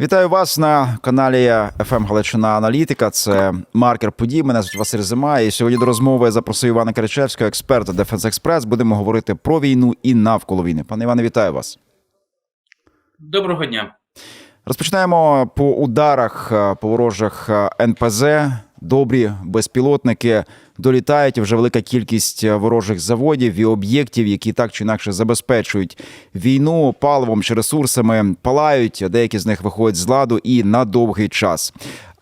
Вітаю вас на каналі FM Галичина Аналітика. Це маркер подій. Мене звуть Василь Зима. І сьогодні до розмови запросив Івана Киричевського, експерта Дефенс Експрес. Будемо говорити про війну і навколо війни. Пане Іване, вітаю вас. Доброго дня. Розпочинаємо по ударах е, по ворожих е, НПЗ. Добрі безпілотники долітають. Вже велика кількість е, ворожих заводів і об'єктів, які так чи інакше забезпечують війну паливом чи ресурсами, палають. Деякі з них виходять з ладу і на довгий час.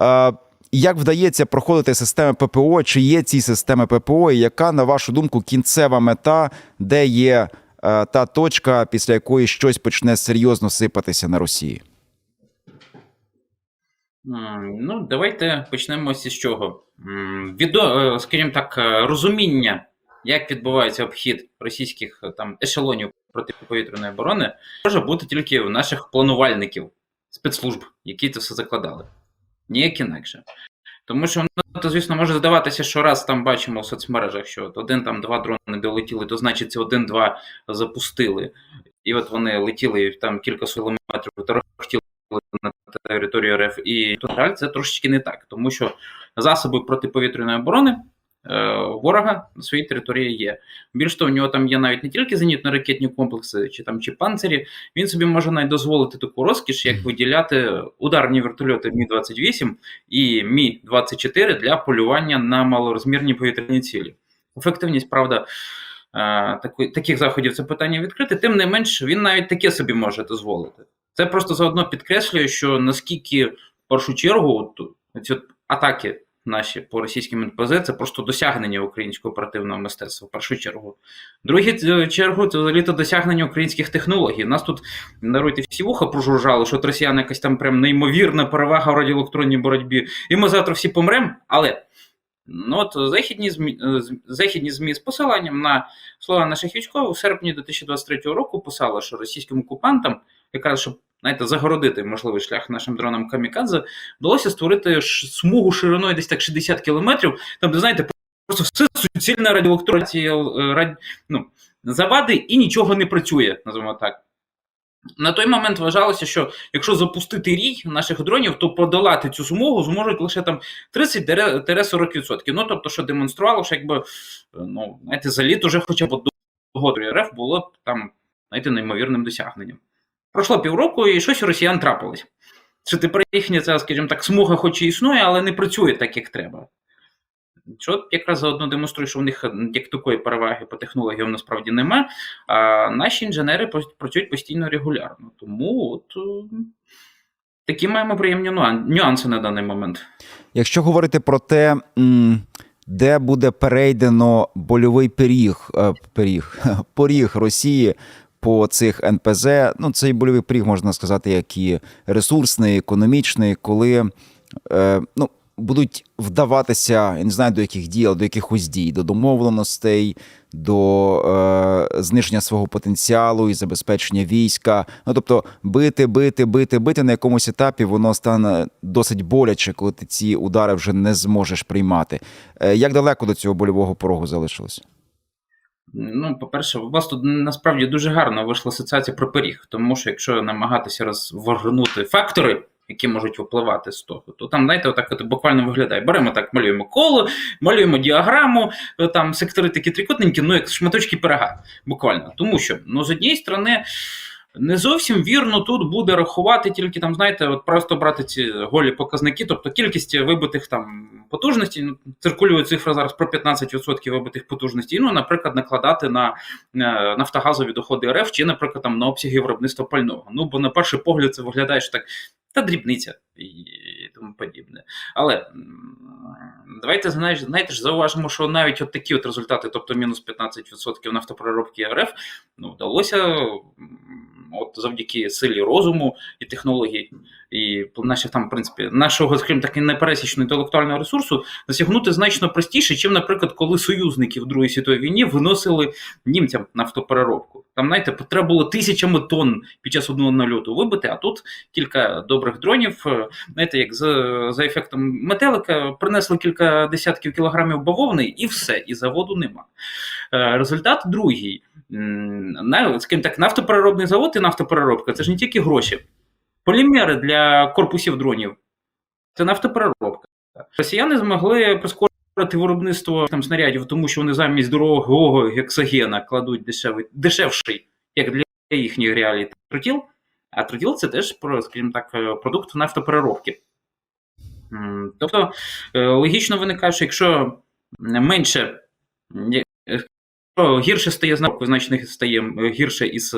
Е, Як вдається проходити системи ППО? Чи є ці системи ППО? І яка, на вашу думку, кінцева мета, де є е, та точка, після якої щось почне серйозно сипатися на Росії? Ну, давайте почнемо із чого. Відо, е, скажімо так, е, розуміння, як відбувається обхід російських е, там ешелонів протиповітряної оборони, може бути тільки у наших планувальників спецслужб, які це все закладали. Ніяк інакше. Тому що ну, то, звісно, може здаватися, що раз там бачимо в соцмережах, що от один там два дрони долетіли, то значить це один-два запустили. І от вони летіли там кілька кілометрів, торохтіли на територію РФ. І на жаль, це трошечки не так, тому що засоби протиповітряної оборони е, ворога на своїй території є. Більш того, у нього там є навіть не тільки зенітно-ракетні комплекси чи там чи панцирі, він собі може навіть дозволити таку розкіш, як виділяти ударні вертольоти Мі-28 і Мі-24 для полювання на малорозмірні повітряні цілі. Ефективність, правда. е, Таких заходів це питання відкрите, тим не менш, він навіть таке собі може дозволити. Це просто заодно підкреслює, що наскільки в першу чергу от, ці атаки наші по російським НПЗ це просто досягнення українського оперативного мистецтва. В першу чергу. В другу чергу, це взагалі досягнення українських технологій. Нас тут даруйте всі вуха прожужжали, що от росіяни якась там прям неймовірна перевага в радіоелектронній боротьбі, і ми завтра всі помремо. Але ну от західні ЗМІ, е, західні ЗМІ з посиланням на слова наших військових у серпні 2023 року писали, що російським окупантам якраз щоб знаєте, загородити можливий шлях нашим дронам Камікадзе, вдалося створити смугу шириною десь так 60 кілометрів, там, де знаєте, просто все суцільна радіоелектронні раді... ну, завади і нічого не працює, називаємо так. На той момент вважалося, що якщо запустити рій наших дронів, то подолати цю смугу зможуть лише там 30-40%. Ну тобто, що демонструвало, що якби ну, знаєте, за літ уже хоча б одного РФ було б там, знаєте, неймовірним досягненням. Пройшло півроку, і щось у росіян трапилось. Що тепер їхня ця, скажімо так, смуга хоч і існує, але не працює так, як треба. Що якраз заодно демонструє, що в них як такої переваги по технологіям насправді нема. А наші інженери працюють постійно регулярно. Тому от е, такі маємо приємні нюанси на даний момент. Якщо говорити про те, де буде перейдено больовий пиріг, е, пиріг, поріг Росії по цих НПЗ, ну цей больовий пиріг можна сказати, як і ресурсний, економічний, коли е, ну, будуть вдаватися, я не знаю до яких дій, але до якихось дій, до домовленостей, до е, зниження свого потенціалу і забезпечення війська. Ну тобто бити, бити, бити, бити на якомусь етапі воно стане досить боляче, коли ти ці удари вже не зможеш приймати. Е, як далеко до цього больового порогу залишилось? Ну, по-перше, у вас тут насправді дуже гарно вийшла асоціація про пиріг, тому що якщо намагатися розвернути фактори, які можуть впливати з того, то там, знаєте, отак от буквально виглядає. Беремо так, малюємо коло, малюємо діаграму, е, там сектори такі трикутненькі, ну як шматочки пирога, буквально. Тому що, ну, з однієї сторони. Не зовсім вірно тут буде рахувати тільки там, знаєте, от просто брати ці голі показники, тобто кількість вибитих там потужностей. Ну, циркулює цифра зараз про 15% вибитих потужностей. Ну, наприклад, накладати на е, нафтогазові доходи РФ чи, наприклад, там на обсяги виробництва пального. Ну, бо на перший погляд це виглядає, що так та дрібниця і тому подібне. Але давайте знаєш, знаєте ж, зауважимо, що навіть от такі от результати, тобто мінус 15% нафтопереробки РФ, ну, вдалося от завдяки силі розуму і технологій, і наших там, в принципі, нашого, скажімо так, непересічного інтелектуального ресурсу досягнути значно простіше, чим, наприклад, коли союзники в Другій світовій війні виносили німцям нафтопереробку. Там, знаєте, треба було тисячами тонн під час одного нальоту вибити, а тут кілька добрих дронів, е, знаєте, як за, за ефектом метелика, принесли кілька десятків кілограмів бавовни, і все, і заводу нема. Е, Результат другий. М, на- Скажімо так, нафтопереробний завод і нафтопереробка це ж не тільки гроші. полімери для корпусів дронів. Це нафтопереробка. Росіяни змогли прискорити виробництво там, снарядів, тому що вони замість дорогого гексогена кладуть дешевий, дешевший, як для їхніх реалій, тротіл. А тротіл це теж, скажімо так, е, продукт нафтопереробки. Тобто е, логічно виникає, що якщо менше гірше стає знак, значно стає гірше із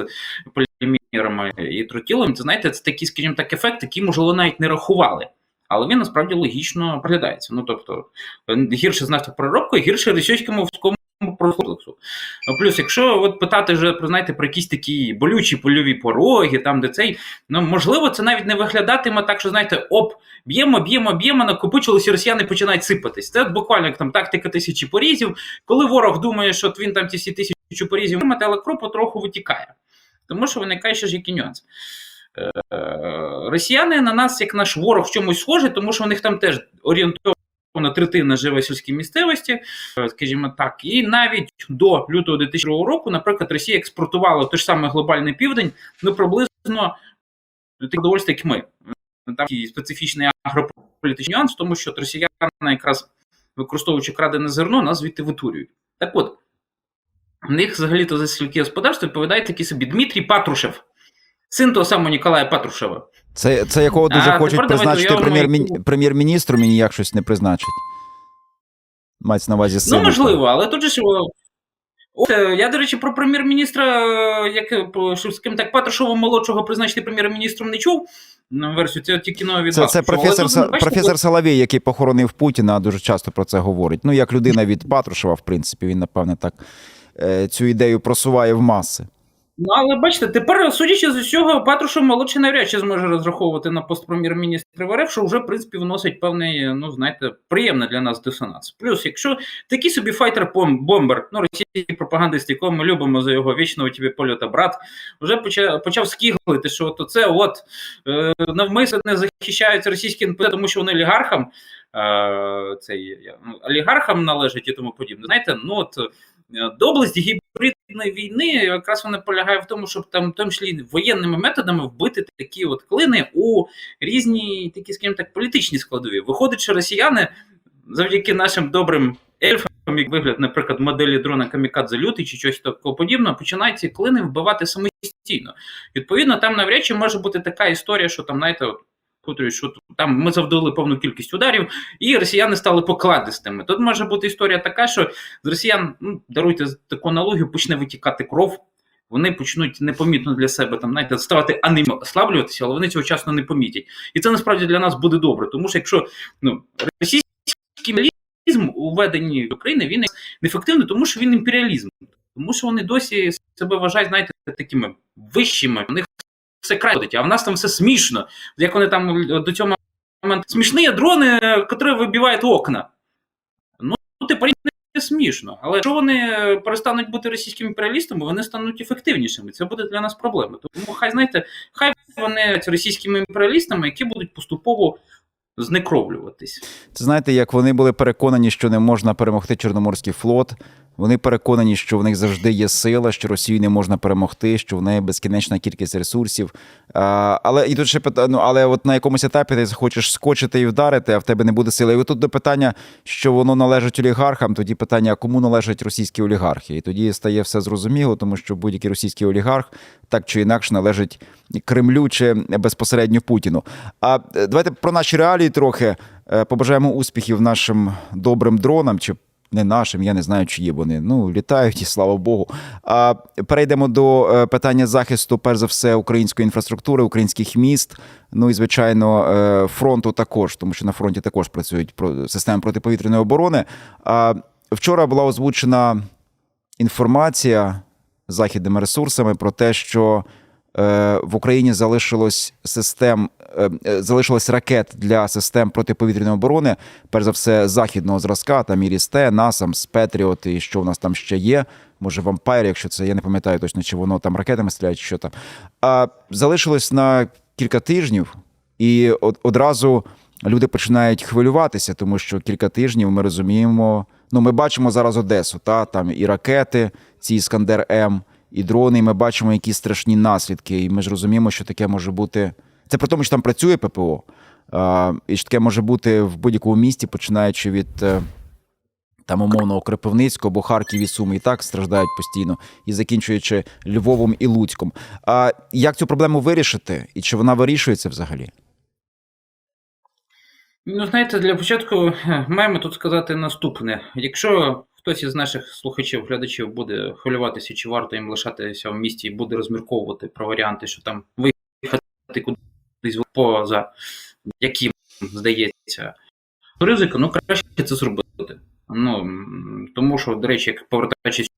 полімерами і тротілом, це знаєте, це такий, скажімо так, ефект, який, можливо, навіть не рахували. Але він насправді логічно проглядається. Ну тобто, гірше з нафтопереробкою, гірше російському морському комплексу. Ну, Плюс, якщо от питати вже про знаєте, про якісь такі болючі польові пороги, там де цей, ну можливо, це навіть не виглядатиме так, що знаєте, оп, б'ємо, б'ємо, б'ємо, накопичилися, росіяни починають сипатись. Це буквально як там тактика тисячі порізів. Коли ворог думає, що він там ті всі тисячі порізів мати, але кров потроху витікає. Тому що виникає ще ж який нюанс. Е, Росіяни на нас, як наш ворог, в чомусь схожі, тому що у них там теж орієнтовно третина живе в сільській місцевості, е, скажімо так, і навіть до лютого 2002 року, наприклад, Росія експортувала той ж самий глобальний південь, ну приблизно тих довольств, як ми. Там такий специфічний агрополітичний нюанс, тому що росіяни якраз використовуючи крадене зерно, нас звідти витурюють. Так от, в них взагалі-то за сільське господарство відповідає такий собі Дмитрій Патрушев, син того самого Ніколая Патрушева. Це, це якого дуже А, хочуть призначити прем'єр-міні... яку- прем'єр-міністром і ніяк щось не призначить. Мається на увазі сина. Ну, можливо, але тут же ж. От, е, я, до речі, про прем'єр-міністра, е, як скажімо так, Патрушова молодшого призначити прем'єр-міністром не чув. Версію, це тільки нові від Це, вас це. Але професор, тут, ну, бачите, професор Соловей, який похоронив Путіна, дуже часто про це говорить. Ну, як людина від Патрушева, в принципі, він, напевне, так е, цю ідею просуває в маси. Ну, але бачите, тепер, судячи з усього, Патрушев молодший навряд чи зможе розраховувати на пост прем'єр-міністра РФ, що вже, в принципі, вносить певний, ну, знаєте, приємний для нас дисонанс. Плюс, якщо такий собі файтер-бомбер, ну, російський пропагандист, якого ми любимо за його вічного тебе польота брат, вже почав, почав скіглити, що от це от е, навмисно не захищають російські НПЗ, тому що вони олігархам, е, цей, ну, олігархам належать і тому подібне. Знаєте, ну от е, доблесть гібридної війни якраз вона полягає в тому, щоб там, в тому числі воєнними методами вбити такі от клини у різні такі, скажімо так, політичні складові. Виходить, що росіяни завдяки нашим добрим ельфам, як вигляд, наприклад, моделі дрона Камікадзе Лютий чи щось такого подібного, починають ці клини вбивати самостійно. Відповідно, там навряд чи може бути така історія, що там, знаєте, повторюю, що там ми завдали певну кількість ударів, і росіяни стали покладистими. Тут може бути історія така, що з росіян, ну, даруйте таку аналогію, почне витікати кров. Вони почнуть непомітно для себе там, знаєте, ставати анемію, ослаблюватися, але вони цього часно не помітять. І це насправді для нас буде добре, тому що якщо ну, російський імперіалізм у веденні України він неефективний, тому що він імперіалізм, тому що вони досі себе вважають, знаєте, такими вищими. У них все край ходить, а в нас там все смішно. Як вони там до цього моменту смішні дрони, які вибивають окна. Ну, тепер не смішно. Але якщо вони перестануть бути російськими імперіалістами, вони стануть ефективнішими. Це буде для нас проблема. Тому хай знаєте, хай вони російськими імперіалістами, які будуть поступово знекровлюватись. Це знаєте, як вони були переконані, що не можна перемогти Чорноморський флот. Вони переконані, що в них завжди є сила, що Росію не можна перемогти, що в неї безкінечна кількість ресурсів. А, але і тут ще ну, але от на якомусь етапі ти захочеш скочити і вдарити, а в тебе не буде сили. І от тут до питання, що воно належить олігархам, тоді питання, а кому належать російські олігархи? І тоді стає все зрозуміло, тому що будь-який російський олігарх так чи інакше належить Кремлю чи безпосередньо Путіну. А е, давайте про наші реалії трохи Е, побажаємо успіхів нашим добрим дронам. чи не нашим, я не знаю, чи є вони. Ну, літають і слава Богу. А перейдемо до е, питання захисту, перш за все, української інфраструктури, українських міст. Ну і звичайно, е, фронту також, тому що на фронті також працюють системи протиповітряної оборони. А вчора була озвучена інформація західними ресурсами про те, що е, в Україні залишилось систем, залишилось ракет для систем протиповітряної оборони, перш за все, західного зразка, там і Рісте, Насамс, Петріот, і що в нас там ще є. Може, вампайр, якщо це я не пам'ятаю точно, чи воно там ракетами стріляє, чи що там. А залишилось на кілька тижнів, і од- одразу люди починають хвилюватися, тому що кілька тижнів ми розуміємо. Ну, ми бачимо зараз Одесу, та там і ракети, ці Іскандер М, і дрони. І ми бачимо які страшні наслідки. І ми ж розуміємо, що таке може бути Це при тому, що там працює ППО. І що таке може бути в будь-якому місті, починаючи від е, там умовного Кропивницького або Харків і Суми і так страждають постійно, і закінчуючи Львовом і Луцьком. А як цю проблему вирішити? І чи вона вирішується взагалі? Ну, знаєте, для початку е, маємо тут сказати наступне: якщо хтось із наших слухачів, глядачів буде хвилюватися, чи варто їм лишатися в місті і буде розмірковувати про варіанти, що там виїхати кудись поза яким здається ризику, ну краще це зробити. Ну тому що, до речі, як повертаючись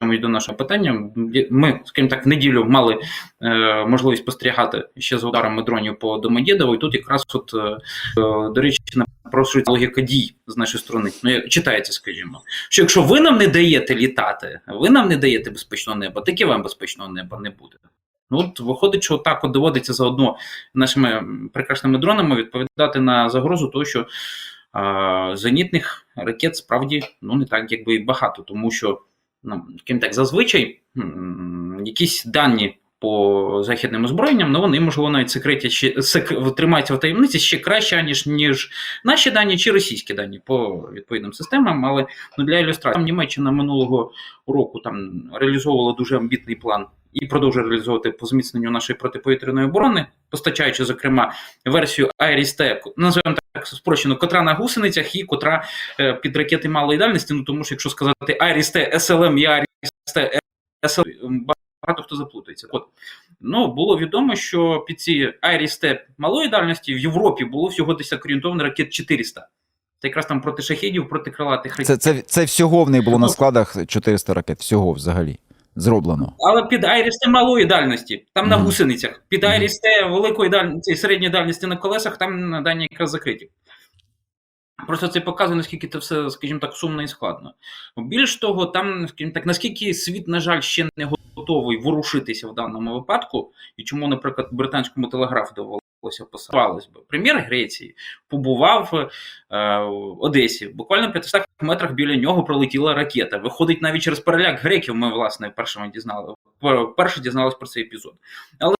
чомусь до нашого питання, ми, скажімо так, в неділю мали е, можливість спостерігати ще за ударами дронів по Домодєдово, і тут якраз от, е, до речі, напрошується логіка дій з нашої сторони. Ну, читається, скажімо, що якщо ви нам не даєте літати, ви нам не даєте безпечного неба, так і вам безпечного неба не буде. Ну, от виходить, що так от доводиться заодно нашими прекрасними дронами відповідати на загрозу того, що а, зенітних ракет справді ну не так якби і багато, тому що ну, так, зазвичай якісь дані по західним озброєнням, ну вони можливо навіть секреті ще сек, тримаються в таємниці ще краще, ніж ніж наші дані чи російські дані по відповідним системам. Але ну для ілюстрації там Німеччина минулого року там реалізовувала дуже амбітний план. І продовжує реалізовувати по зміцненню нашої протиповітряної оборони, постачаючи, зокрема, версію Iris-T, називаємо так спрощено, котра на гусеницях і котра е, під ракети малої дальності. Ну тому що якщо сказати Iris-T, SLM і Iris-T, SLM, багато хто заплутається. От ну було відомо, що під ці Iris-T малої дальності в Європі було всього десь орієнтовно ракет 400. Це якраз там проти шахідів, проти крилатих ракет. Це, це, це всього в неї було на складах 400 ракет. Всього взагалі зроблено. Але під Айріс малої дальності, там на гусеницях. Під Мгм. Айріс великої дальності, і середньої дальності на колесах, там на дані якраз закриті. Просто це показує, наскільки це все, скажімо так, сумно і складно. Більш того, там, скажімо так, наскільки світ, на жаль, ще не готовий ворушитися в даному випадку, і чому, наприклад, британському телеграфу довелося посилалось би. Прем'єр Греції побував е, в Одесі. Буквально в 500 метрах біля нього пролетіла ракета. Виходить навіть через переляк греків. Ми, власне, першими дізнали, перше дізнались про цей епізод.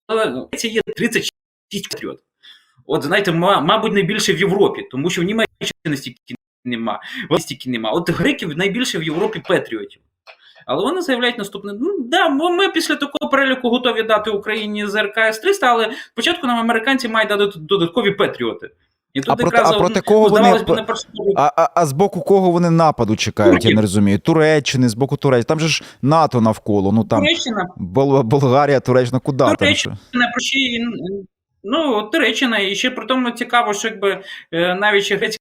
Але Греції є 36 патріот. От, знаєте, мабуть, найбільше в Європі, тому що в Німеччині стільки нема, стільки нема. От греків найбільше в Європі патріотів. Але вони заявляють наступне: ну да, ми після такого переліку готові дати Україні ЗРК С-300, але спочатку нам американці мають дати додаткові патріоти. І тут А проти, якраз а проти кого ну, вони. не А, а, а з боку кого вони нападу чекають, я не розумію. Туреччини, з боку Туреччини. Там же ж НАТО навколо. Ну там Туреччина, Бол- Болгарія, Туреччина, куди там? Туреччина. що? про що і, ну, Туреччина, і ще при тому цікаво, що якби е, навіть грецькі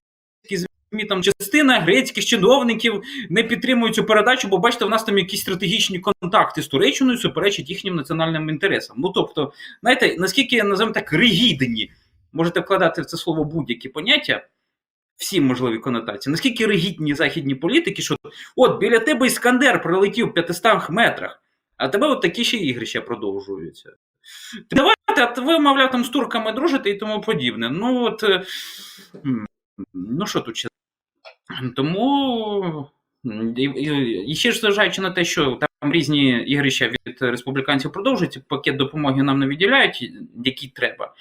ЗМІ, там частина грецьких чиновників не підтримують цю передачу, бо бачите, в нас там якісь стратегічні контакти з Туреччиною суперечать їхнім національним інтересам. Ну тобто, знаєте, наскільки називаємо так ригідні, можете вкладати в це слово будь-які поняття. Всі можливі конотації. Наскільки ригідні західні політики, що от біля тебе Іскандер прилетів в 500 метрах, а тебе от такі ще ігрища продовжуються. Давайте, а ви, мовляв, там з турками дружите і тому подібне. Ну от е, ну що тут ще? Тому і, ще ж зважаючи на те, що там різні ігрища від республіканців продовжуються, пакет допомоги нам не виділяють, який треба.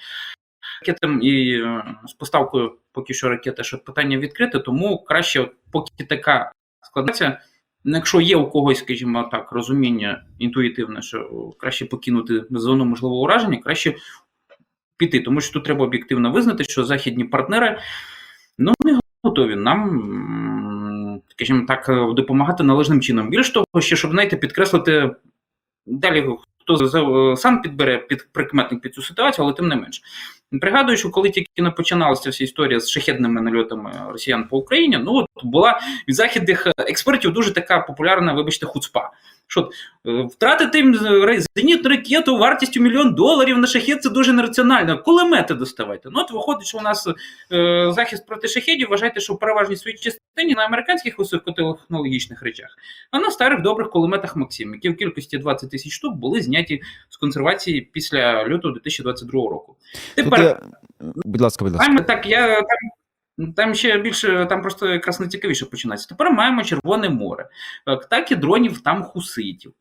Ракетам і е, з поставкою поки що ракети, що питання відкрите, тому краще, поки така складається. Якщо є у когось, скажімо так, розуміння інтуїтивне, що краще покинути зону можливого ураження, краще піти, тому що тут треба об'єктивно визнати, що західні партнери ну, не готові нам, скажімо так, допомагати належним чином. Більш того, ще щоб знаєте, підкреслити далі. Хто сам підбере під прикметник під цю ситуацію, але тим не менш. Пригадую, що коли тільки не починалася вся історія з шахедними нальотами росіян по Україні, ну от була від західних е, експертів дуже така популярна, вибачте, хуцпа. Що е, втратити е, зенітну ракету вартістю мільйон доларів на шахет це дуже нераціонально. Кулемети доставайте. Ну от виходить, що у нас е, захист проти шахедів, вважайте, що в переважній своїй частині на американських високотехнологічних речах, а на старих добрих кулеметах Максим, які в кількості 20 тисяч штук були зняті з консервації після лютого 2022 року. Тепер я... Будь ласка, будь ласка. Маємо так, я там, там ще більше, там просто якраз найцікавіше починається. Тепер маємо Червоне море, так і дронів там хуситів,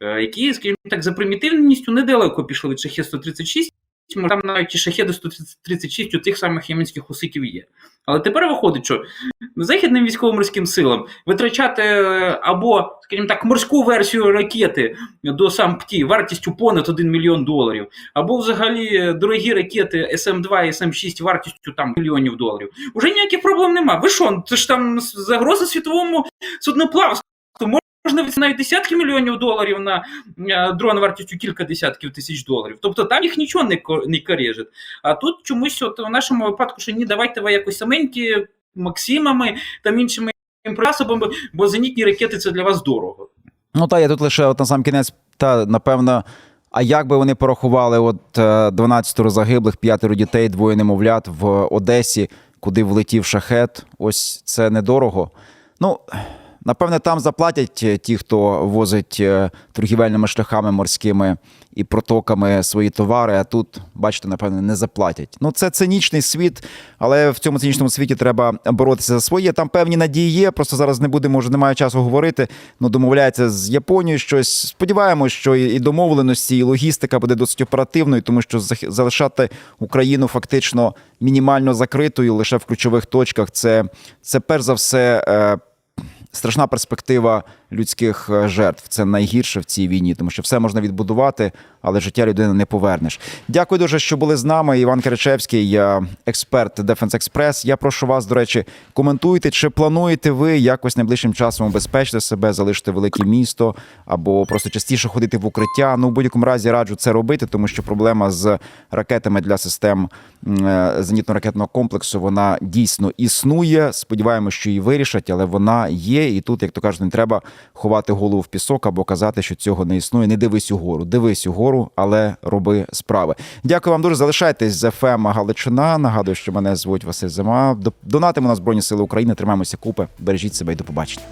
е, які, скажімо так, за примітивністю недалеко пішли від шахі 136 може, там навіть і шахеди 136 у тих самих єменських хуситів є. Але тепер виходить, що західним військово-морським силам витрачати е, або, скажімо так, морську версію ракети до САМПТІ вартістю понад 1 мільйон доларів, або взагалі е, дорогі ракети СМ2 і СМ6 вартістю там мільйонів доларів. Уже ніяких проблем нема. Ви що, це ж там загроза світовому судноплавству. Можна навіть десятки мільйонів доларів на е, дрон вартістю кілька десятків тисяч доларів. Тобто там їх нічого не, не корежить. А тут чомусь, от у нашому випадку, що ні, давайте ви якось саменькі, Максимами там іншими засобами, бо зенітні ракети це для вас дорого. Ну та я тут лише от на сам кінець, та напевно. А як би вони порахували от е, 12 загиблих, п'ятеро дітей, двоє немовлят в Одесі, куди влетів шахет? Ось це недорого. Ну, напевне, там заплатять е, ті, хто возить е, торгівельними шляхами морськими і протоками свої товари, а тут, бачите, напевне, не заплатять. Ну, це цинічний світ, але в цьому цинічному світі треба боротися за своє. Там певні надії є. Просто зараз не будемо, вже немає часу говорити. Ну, домовляється з Японією щось. Сподіваємось, що і домовленості, і логістика буде досить оперативною, тому що залишати Україну фактично мінімально закритою лише в ключових точках. Це, це перш за все. Страшна перспектива людських е, жертв. Це найгірше в цій війні, тому що все можна відбудувати, але життя людини не повернеш. Дякую дуже, що були з нами. Іван Киричевський, я експерт Defense Express. Я прошу вас, до речі, коментуйте, чи плануєте ви якось найближчим часом убезпечити себе, залишити велике місто або просто частіше ходити в укриття. Ну, в будь-якому разі раджу це робити, тому що проблема з ракетами для систем е, зенітно-ракетного комплексу вона дійсно існує. Сподіваємося, що її вирішать, але вона є. І тут, як то кажуть, не треба ховати голову в пісок або казати, що цього не існує. Не дивись угору. Дивись угору, але роби справи. Дякую вам дуже. Залишайтесь з ФМ Галичина. Нагадую, що мене звуть Василь Зима. До- Донатимо на Збройні Сили України. Тримаємося купи. Бережіть себе і до побачення.